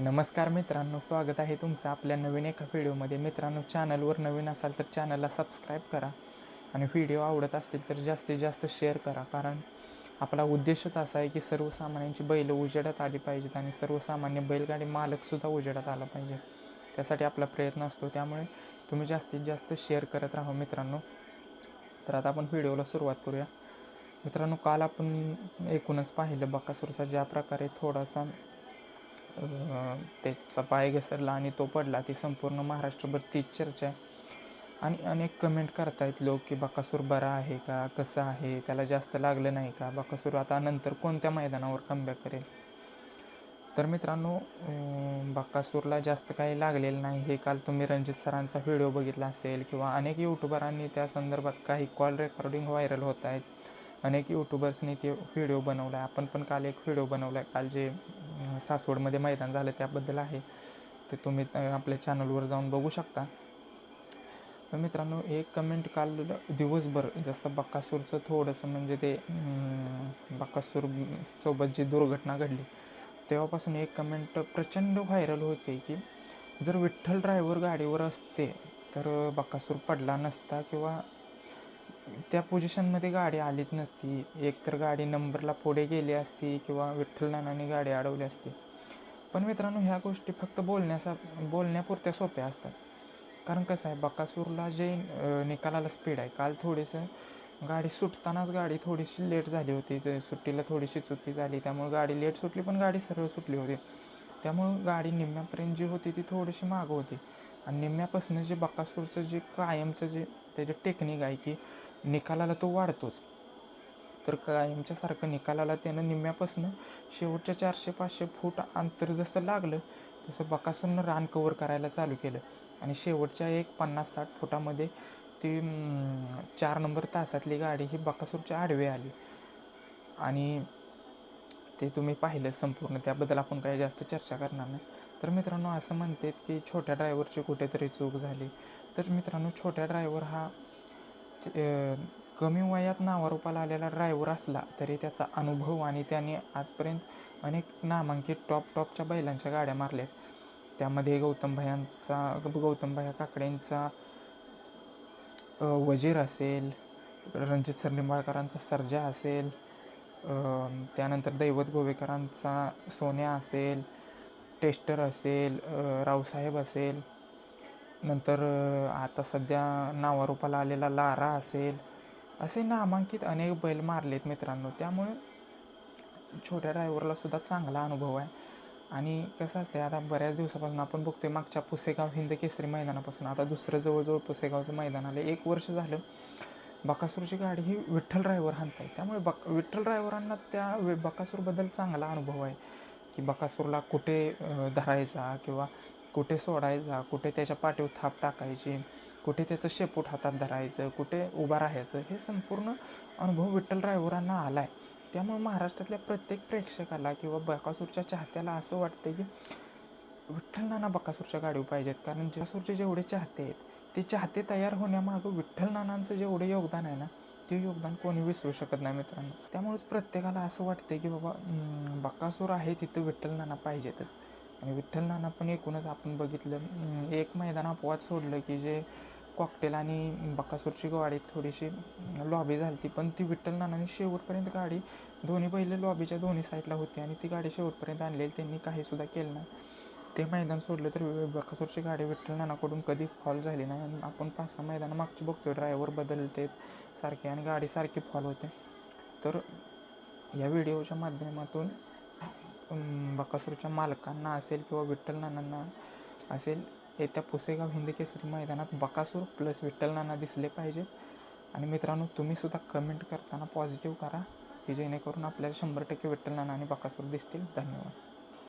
नमस्कार मित्रांनो स्वागत आहे तुमचं आपल्या नवीन एका व्हिडिओमध्ये. मित्रांनो चॅनलवर नवीन असाल तर चॅनलला सबस्क्राईब करा आणि व्हिडिओ आवडत असतील तर जास्तीत जास्त शेअर करा. कारण आपला उद्देशच असा आहे की सर्वसामान्यांची बैल उजेडात आली पाहिजेत आणि सर्वसामान्य बैलगाडी मालकसुद्धा उजेडात आला पाहिजे. त्यासाठी आपला प्रयत्न असतो. त्यामुळे तुम्ही जास्तीत जास्त शेअर करत राहा मित्रांनो. तर आता आपण व्हिडिओला सुरुवात करूया. मित्रांनो काल आपण एकूणच पाहिलं बकासूरचा ज्या प्रकारे थोडासा त्याचा पाय घसरला आणि तो पडला. ती संपूर्ण महाराष्ट्रभर तीच चर्चा आहे. आणि अनेक कमेंट करतायत लोक की बाकासूर बरा आहे का? कसं आहे? त्याला जास्त लागलं नाही का? बकासूर आता नंतर कोणत्या मैदानावर कमबॅक करेल? तर मित्रांनो बाकासूरला जास्त काही लागलेलं नाही. हे काल तुम्ही रणजित सरांचा व्हिडिओ बघितला असेल किंवा अनेक यूट्यूबरांनी त्या संदर्भात काही कॉल रेकॉर्डिंग व्हायरल होत आहेत. अनेक यूट्यूबर्सनी ते व्हिडिओ बनवला आहे आपण पण काल एक व्हिडिओ बनवला आहे काल जे सासवडमध्ये मैदान झालं त्याबद्दल आहे. ते तुम्ही आपल्या चॅनलवर जाऊन बघू शकता. तर मित्रांनो एक कमेंट काल दिवसभर जसं बक्कासूरचं थोडंसं म्हणजे ते बक्कासूर सोबत जी दुर्घटना घडली तेव्हापासून एक कमेंट प्रचंड व्हायरल होते की जर विठ्ठल ड्रायव्हर गाडीवर असते तर बक्कासूर पडला नसता किंवा त्या पोझिशनमध्ये गाडी आलीच नसती. एकतर गाडी नंबरला पुढे गेली असती किंवा विठ्ठल नानाने गाडी अडवली असती. पण मित्रांनो ह्या गोष्टी फक्त बोलण्याचा बोलण्यापुरत्या सोप्या असतात. कारण कसं आहे बकासूरला जे निकालाला स्पीड आहे काल थोडीसं गाडी सुटतानाच गाडी थोडीशी लेट झाली होती. जे सुट्टीला थोडीशी चुकी झाली त्यामुळे गाडी लेट सुटली पण गाडी सरळ सुटली होती. त्यामुळं गाडी निम्म्यापर्यंत जी होती ती थोडीशी मागं होती. आणि निम्म्यापासून जे बकासूरचं जे कायमचं जे त्याचं टेक्निक आहे की निकालाला तो वाढतोच. तर कायमच्यासारखं निकालाला त्यानं निम्म्यापासून शेवटच्या चारशे पाचशे फूट अंतर जसं लागलं तसं बकासूरनं रान कवर करायला चालू केलं. आणि शेवटच्या एक पन्नास साठ फुटामध्ये ती चार नंबर तासातली गाडी ही बकासूरच्या आडवे आली. आणि ते तुम्ही पाहिलं संपूर्ण त्याबद्दल आपण काही जास्त चर्चा करणार नाही. तर मित्रांनो असं म्हणतात की छोट्या ड्रायव्हरची कुठेतरी चूक झाली. तर मित्रांनो छोट्या ड्रायव्हर हा कमी वयात नावारूपाला आलेला ड्रायव्हर असला तरी त्याचा अनुभव आणि त्याने आजपर्यंत अनेक नामांकित टॉप टॉपच्या बैलांच्या गाड्या मारल्यात. त्यामध्ये गौतम भयांचा गौतम भया काकडेंचा वजीर असेल रणजित सर निंबाळकरांचा सर्जा असेल त्यानंतर दैवत गोवेकरांचा सोन्या असेल टेस्टर असेल रावसाहेब असेल. नंतर आता सध्या नावारूपाला आलेला लारा असेल. असे नामांकित अनेक बैल मारलेत मित्रांनो. त्यामुळे छोट्या ड्रायव्हरला सुद्धा चांगला अनुभव आहे. आणि कसं असतं आता बऱ्याच दिवसापासून आपण बघतोय मागच्या पुसेगाव हिंद केसरी मैदानापासून. आता दुसरं जवळजवळ पुसेगावचं मैदान आलं एक वर्ष झालं बकासूरची गाडी ही विठ्ठल ड्रायव्हर हाणत आहे त्यामुळे बक विठ्ठल ड्रायव्हरांना त्या वे- बकासूरबद्दल चांगला अनुभव आहे की बकासूरला कुठे धरायचा किंवा कुठे सोडायचा कुठे त्याच्या पाठीवर थाप टाकायची कुठे त्याचं शेपूट हातात धरायचं कुठे उभा राहायचं हे संपूर्ण अनुभव विठ्ठल ड्रायव्हरांना आला आहे त्यामुळे महाराष्ट्रातल्या प्रत्येक प्रेक्षकाला किंवा बकासूरच्या चाहत्याला असं वाटतं की विठ्ठल नाना बकासूरच्या गाडीवर पाहिजेत. कारण बकासूरचे जेवढे चाहते आहेत ते चाहते तयार होण्यामागं विठ्ठल नानांचं जेवढं योगदान आहे ना ते योगदान कोणी विसरू शकत नाही मित्रांनो. त्यामुळेच प्रत्येकाला असं वाटतं की बाबा बकासूर आहे तिथं विठ्ठल नाना पाहिजेतच. आणि विठ्ठल नाना पण एकूणच आपण बघितलं एक मैदान अपवाद सोडलं की जे कॉकटेल आणि बकासूरची गाडी थोडीशी लॉबी झाली ती पण ती विठ्ठल नानाने शेवटपर्यंत गाडी दोन्ही पहिले लॉबीच्या दोन्ही साईडला होती आणि ती गाडी शेवटपर्यंत आणलेली. त्यांनी काहीसुद्धा केलं नाही. ते मैदान सोडलं तर बकासूरची गाडी विठ्ठल नानाकडून कधी फॉल झाली नाही. आणि आपण पाच सहा मैदान मागची बघतोय ड्रायव्हर बदलते सारखे आणि गाडी सारखी फॉल होते. तर या व्हिडिओच्या माध्यमातून बकासूरच्या मालकांना असेल किंवा विठ्ठल नानांना असेल येत्या पुसेगाव हिंद केसरी मैदानात बकासूर प्लस विठ्ठल नाना दिसले पाहिजे. आणि मित्रांनो तुम्हीसुद्धा कमेंट करताना पॉझिटिव्ह करा की जेणेकरून आपल्याला शंभर टक्के विठ्ठल नाना आणि बकासूर दिसतील. धन्यवाद.